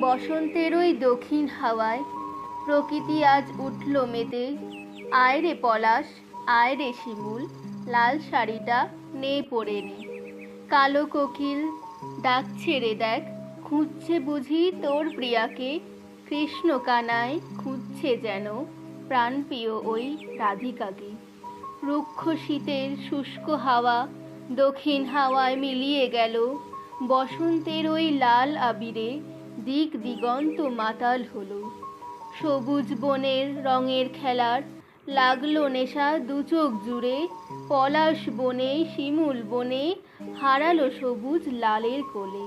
বসন্তের ওই দক্ষিণ হাওয়ায় প্রকৃতি আজ উঠল মেতে। আয় রে পলাশ আয় রে শিমুল, লাল শাড়িটা নে পড়ে নে। কালো কোকিল ডাক ছেড়ে দেখ, খুঁজছে বুঝি তোর প্রিয়াকে। কৃষ্ণ কানায় খুঁজছে যেন প্রাণপ্রিয় ওই রাধিকাকে। রুক্ষ শীতের শুষ্ক হাওয়া দক্ষিণ হাওয়ায় মিলিয়ে গেল। বসন্তের ওই লাল আবিরে দিক দিগন্ত মাতাল হলো। সবুজ বনের রঙের খেলার লাগল নেশা দু চোখ জুড়ে। পলাশ বনে, শিমুল বনে হারালো সবুজ লালের কোলে।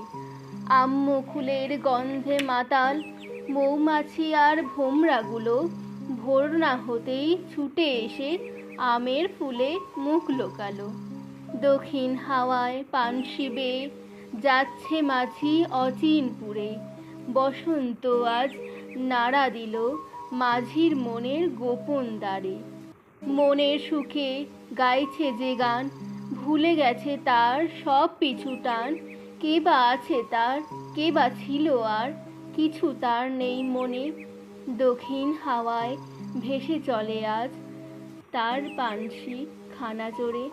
আম্ম ফুলের গন্ধে মাতাল, মৌমাছি আর ভোমরাগুলো ভোর না হতেই ছুটে এসে আমের ফুলে মুখ লোকালো। দক্ষিণ হাওয়ায় পানসি বেয়ে যাচ্ছে মাঝি অচিনপুরে। বসন্ত আজ নাড়া দিল মাঝির মনের গোপন দ্বারে। মনের সুখে গাইছে যে গান, ভুলে গেছে তার সব পিছু টান। কে বা আছে তার, কে বা ছিল আর, কিছু তার নেই মনে। দক্ষিণ হাওয়ায় ভেসে চলে আজ তার পানসি খানা চড়ে